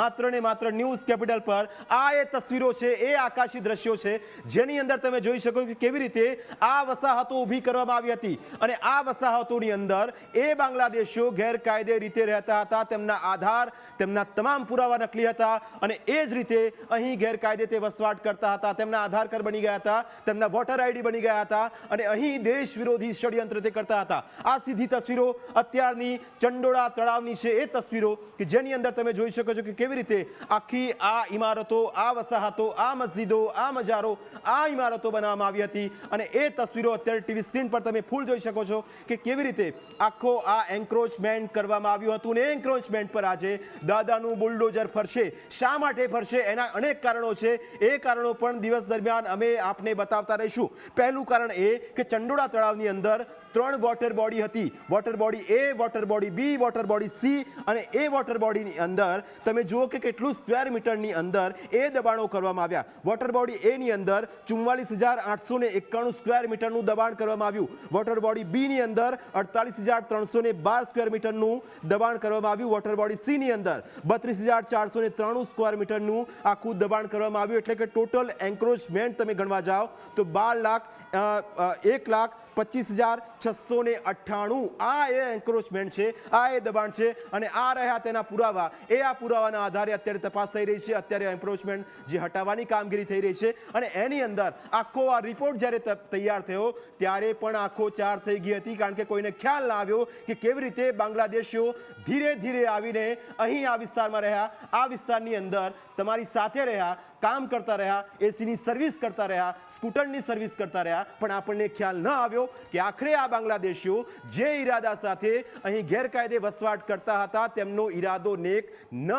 માત્ર ને માત્ર ન્યૂઝ કેપિટલ પર આ એ તસવીરો છે, એ આકાશી દ્રશ્યો છે, જેની અંદર તમે જોઈ શકો કે કેવી રીતે આ વસાહતો ઊભી કરવામાં આવી હતી. અને આ વસાહતોની અંદર એ બાંગ્લાદેશીઓ ગેરકાયદે રીતે રહેતા હતા, તેમના આધાર, તેમના તમામ પુરાવા નકલી હતા અને એ જ રીતે અહીં ગેરકાયદે તે વસવાટ કરતા હતા. તેમના આધાર કાર્ડ બની ગયા હતા, તેમના વોટર આઈડી બની ગયા હતા અને અહીં દેશ વિરોધી ષડયંત્ર તે કરતા હતા. આ સીધી તસવીરો અત્યારની ચંડોળા તળાવની છે, એ તસવીરો કે જેની અંદર તમે જોઈ શકો છો કે કેવી રીતે આખી આ ઇમારતો, આ વસાહતો, આ મસ્જિદો, આ મજારો, આ ઇમારતો બનાવવામાં આવી હતી અને એ તસવીરો અત્યારે ટીવી સ્ક્રીન પર તમે ફૂલ જોઈ શકો છો કે કેવી રીતે આખો આ એન્ક્રોચમેન્ટ કરવામાં આવ્યું હતું ને એન્ક્રોચમેન્ટ પર આજે દાદાનું બુલડોઝર ફરશે. શા માટે ફરશે? એના અનેક કારણો છે. એ કારણો પણ દિવસ દરમિયાન અમે આપને બતાવતા રહીશું. પહેલું કારણ એ કે ચંડોળા તળાવની અંદર ત્રણ વોટર બોડી હતી. Water body A water body B water body C અને એ વોટર બોડીની અંદર તમે જુઓ કે કેટલું સ્ક્વેર મીટરની અંદર એ દબાણો કરવામાં આવ્યા. વોટર બોડી એની અંદર ચુમ્માલીસ હજાર આઠસો ને એકાણું સ્ક્વેર મીટરનું દબાણ કરવામાં આવ્યું. વોટર બોડી બી ની અંદર અડતાલીસ હજાર ત્રણસો ને બાર સ્ક્વેર મીટરનું દબાણ કરવામાં આવ્યું. વોટર બોડી સીની અંદર બત્રીસ હજાર ચારસો ને ત્રાણું સ્ક્વેર મીટરનું આખું દબાણ કરવામાં આવ્યું. એટલે કે ટોટલ એન્ક્રોચમેન્ટ તમે ગણવા જાઓ તો બાર લાખ એક લાખ પચીસ હજાર છસો ને અઠ્ઠાણું. આ એ એન્ક્રોચમેન્ટ છે, આ એ દબાણ છે અને આ રહ્યા તેના પુરાવા. એ આ પુરાવાના આધારે અત્યારે તપાસ થઈ રહી છે. અત્યારે એન્ક્રોચમેન્ટ જે હટાવવાની કામગીરી થઈ રહી છે અને એની અંદર આખો આ રિપોર્ટ જ્યારે તૈયાર થયો, ત્યારે પણ આખો ચાર થઈ ગઈ હતી કારણ કે કોઈને ખ્યાલ ના આવ્યો કે કેવી રીતે બાંગ્લાદેશીઓ ધીરે ધીરે આવીને અહીં આ વિસ્તારમાં રહ્યા. આ વિસ્તારની અંદર તમારી સાથે રહ્યા કામ કરતા રહ્યા, એસીની સર્વિસ કરતા રહ્યા, સ્કૂટરની સર્વિસ કરતા રહ્યા, પણ આપણને ખ્યાલ ન આવ્યો કે આખરે આ બાંગ્લાદેશીઓ જે ઈરાદા સાથે અહીં ગેરકાયદે વસવાટ કરતા હતા, તેમનો ઈરાદો નેક ન